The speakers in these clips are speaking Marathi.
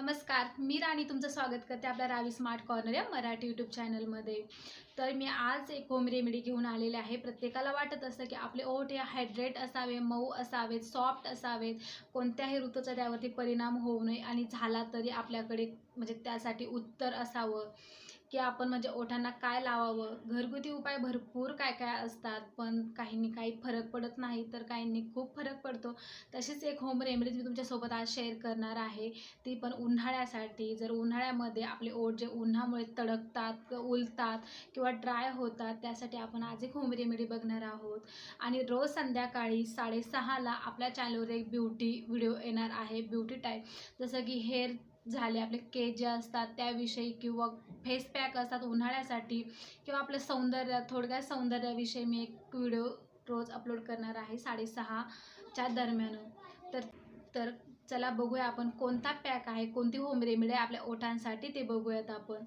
नमस्कार मी राणी तुमचं स्वागत करते आपल्या रावी स्मार्ट कॉर्नर या मराठी यूट्यूब चॅनलमध्ये तर मी आज एक होम रेमेडी घेऊन आलेले आहे. प्रत्येकाला वाटत असतं की आपले ओठ हे हायड्रेट असावे मऊ असावेत सॉफ्ट असावेत. कोणत्याही ऋतूचा त्यावरती परिणाम होऊ नये आणि झाला तरी आपल्याकडे म्हणजे त्यासाठी उत्तर असावं. की आपण म्हणजे ओठांना काय लावावं? घरगुती उपाय भरपूर काय काय असतात पण काहींनी काही फरक पडत नाही तर काहींनी खूप फरक पडतो. तशीच एक होम रेमेडी मी तुमच्यासोबत आज शेअर करणार आहे. ती पण उन्हाळ्यासाठी. जर उन्हाळ्यामध्ये आपले ओठ जे उन्हामुळे तडकतात उलतात किंवा ड्राय होतात त्यासाठी आपण आज एक होम रेमेडी बघणार आहोत. आणि रोज संध्याकाळी साडेसहाला आपल्या चॅनलवर एक ब्युटी व्हिडिओ येणार आहे ब्युटी टाईप जसं की हेअर झाले. आपले केस जे असतात त्याविषयी किंवा फेस पॅक असतात उन्हाळ्यासाठी किंवा आपलं सौंदर्य थोडक्यात सौंदर्याविषयी मी एक व्हिडिओ रोज अपलोड करणार आहे साडेसहाच्या दरम्यान. तर तर चला बघूया आपण कोणता पॅक आहे कोणती होम रेमेडी आहे आपल्या ओठांसाठी ते बघूयात आपण.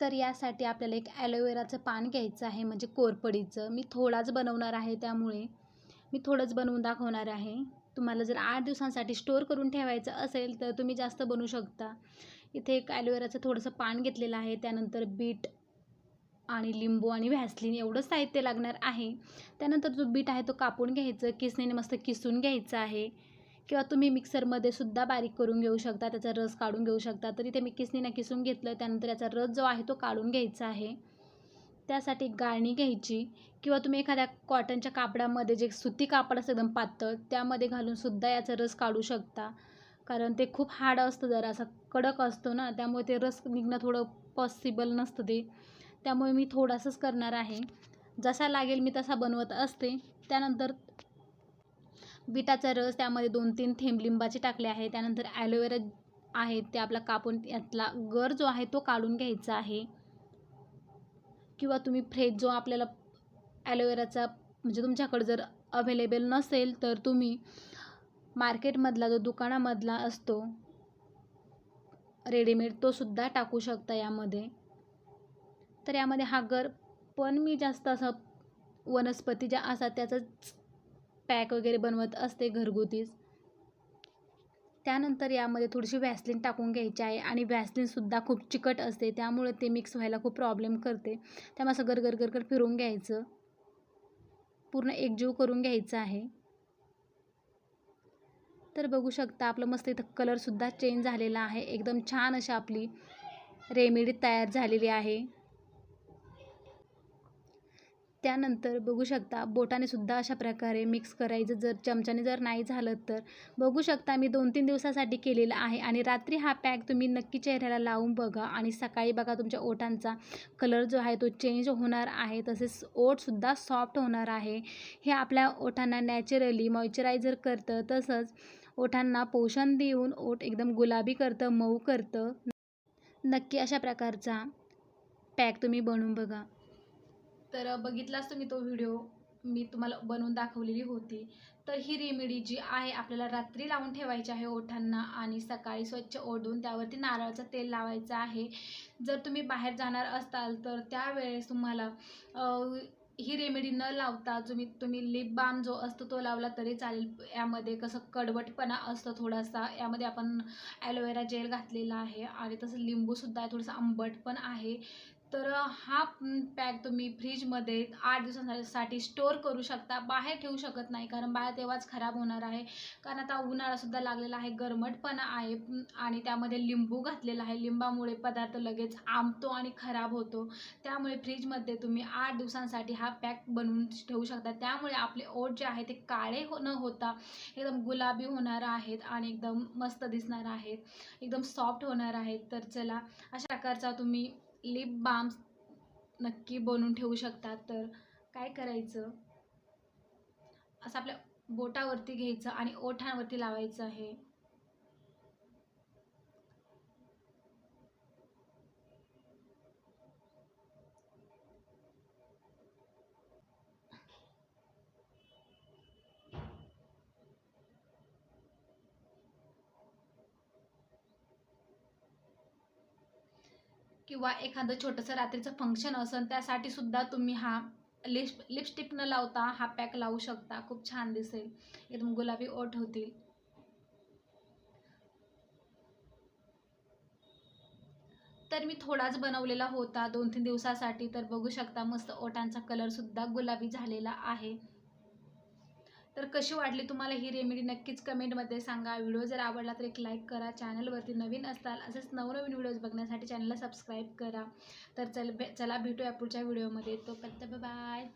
तर यासाठी आपल्याला एक ॲलोवेराचं पान घ्यायचं आहे म्हणजे कोरपडीचं. मी थोडाच बनवणार आहे त्यामुळे. मी थोडंच बनवून दाखवणार आहे. तुम्हाला जर आठ दिवसांसाठी स्टोअर करून ठेवायचं असेल तर तुम्ही जास्त बनवू शकता. इथे एक ॲलोवेराचं थोडंसं पान घेतलेलं आहे त्यानंतर बीट आणि लिंबू आणि व्हॅसलिन एवढंच साहित्य लागणार आहे. त्यानंतर जो बीट आहे तो कापून घ्यायचं किसणीने मस्त किसून घ्यायचं आहे. किंवा तुम्ही मिक्सरमध्ये सुद्धा बारीक करून घेऊ शकता त्याचा रस काढून घेऊ शकता. तर इथे मी किसणीने किसून घेतलं त्यानंतर याचा रस जो आहे तो काढून घ्यायचा आहे. त्यासाठी गाळणी घ्यायची किंवा तुम्ही एखाद्या कॉटनच्या कापडामध्ये जे सुती कापड असतं एकदम पातळ त्यामध्ये घालूनसुद्धा याचा रस काढू शकता. कारण ते खूप हार्ड असतं जरा असं कडक असतो ना त्यामुळे ते रस निघणं थोडं पॉसिबल नसतं ते. त्यामुळे मी थोडासाच करणार आहे. जसा लागेल मी तसा बनवत असते. त्यानंतर बिटाचा रस त्यामध्ये दोन तीन थेंब लिंबाचे टाकले आहे. त्यानंतर ॲलोवेरा आहे ते आपला कापून यातला गर जो आहे तो काढून घ्यायचा आहे. किंवा तुम्ही फ्रेश जो आपल्याला ॲलोवेराचा म्हणजे तुमच्याकडे जर अवेलेबल नसेल तर तुम्ही मार्केटमधला जो दुकानामधला असतो रेडीमेड तो सुद्धा टाकू शकता यामध्ये. तर यामध्ये हा गर पण मी जास्त असं वनस्पती ज्या असतात त्याचंच पॅक वगैरे बनवत असते घरगुतीच. त्यानंतर यामध्ये थोडीशी व्हॅसलिन टाकून घ्यायची आहे आणि व्हॅसलिनसुद्धा खूप चिकट असते त्यामुळे ते मिक्स व्हायला खूप प्रॉब्लेम करते. त्यामुळे असं गरगर गरगर फिरून घ्यायचं. पूर्ण एकजीव करून घ्यायचं आहे. तर बघू शकता आपलं मस्त इथं कलरसुद्धा चेंज झालेला आहे. एकदम छान अशी आपली रेमेडी तयार झालेली आहे. त्यानंतर बघू शकता बोटाने सुद्धा अशा प्रकारे मिक्स करायचं. जर चमच्याने जर नाही झालं तर. बघू शकता मी दोन तीन दिवसासाठी केलेलं आहे आणि रात्री हा पॅक तुम्ही नक्की चेहऱ्याला लावून बघा आणि सकाळी बघा तुमच्या ओठांचा कलर जो आहे तो चेंज होणार आहे. तसेच ओठसुद्धा सॉफ्ट होणार आहे. हे आपल्या ओठांना नॅचरली मॉइश्चरायझर करतं. तसंच ओठांना पोषण देऊन ओठ एकदम गुलाबी करतं मऊ करतं. नक्की अशा प्रकारचा पॅक तुम्ही बनवून बघा. तर बघितलाच तुम्ही तो व्हिडिओ. मी तुम्हाला बनवून दाखवलेली होती. तर ही रेमेडी जी आहे आपल्याला रात्री लावून ठेवायची आहे ओठांना आणि सकाळी स्वच्छ ओढून त्यावरती नारळाचं तेल लावायचं आहे. जर तुम्ही बाहेर जाणार असाल तर त्यावेळेस तुम्हाला ही रेमेडी न लावता तुम्ही तुम्ही लिप बाम जो असतो तो लावला तरी चालेल. यामध्ये कसं कडवटपणा असतो थोडासा. यामध्ये आपण ॲलोवेरा जेल घातलेला आहे. आणि तसं लिंबूसुद्धा आहे थोडंसं आंबट पण आहे. तर हा पॅक तुम्ही फ्रीजमध्ये आठ दिवसांसाठी स्टोअर करू शकता. बाहेर ठेवू शकत नाही कारण बाहेर तेव्हाच खराब होणार आहे. कारण आता उन्हाळासुद्धा लागलेला आहे गरमटपणा आहे आणि त्यामध्ये लिंबू घातलेला आहे. लिंबामुळे पदार्थ लगेच आंबतो आणि खराब होतो. त्यामुळे फ्रीजमध्ये तुम्ही आठ दिवसांसाठी हा पॅक बनवून ठेवू शकता. त्यामुळे आपले ओट जे आहे ते काळे हो न होता एकदम गुलाबी होणार आहेत आणि एकदम मस्त दिसणार आहेत. एकदम सॉफ्ट होणार आहेत. तर चला अशा प्रकारचा तुम्ही लिप बाम नक्की बनवून ठेवू शकतात. तर काय करायचं? असं आपल्या बोटावरती घ्यायचं आणि ओठांवरती लावायचं आहे. किंवा एखादं छोटंसं रात्रीचं फंक्शन असेल त्यासाठी सुद्धा तुम्ही हा लिप लिपस्टिक न लावता हा पॅक लावू शकता. खूप छान दिसेल. एकदम गुलाबी ओठ होतील. तर मी थोडाच बनवलेला होता दोन तीन दिवसासाठी तर बघू शकता मस्त ओठांचा कलरसुद्धा गुलाबी झालेला आहे. तर कशी वाटली तुम्हाला ही रेमेडी? नक्कीच कमेंटमध्ये सांगा. व्हिडिओ जर आवडला तर एक लाईक करा. चॅनलवरती नवीन असताल असेच नवनवीन व्हिडिओज बघण्यासाठी चॅनलला सबस्क्राईब करा. तर चल भे चला भेटूया पुढच्या व्हिडिओमध्ये. तोपर्यंत बाय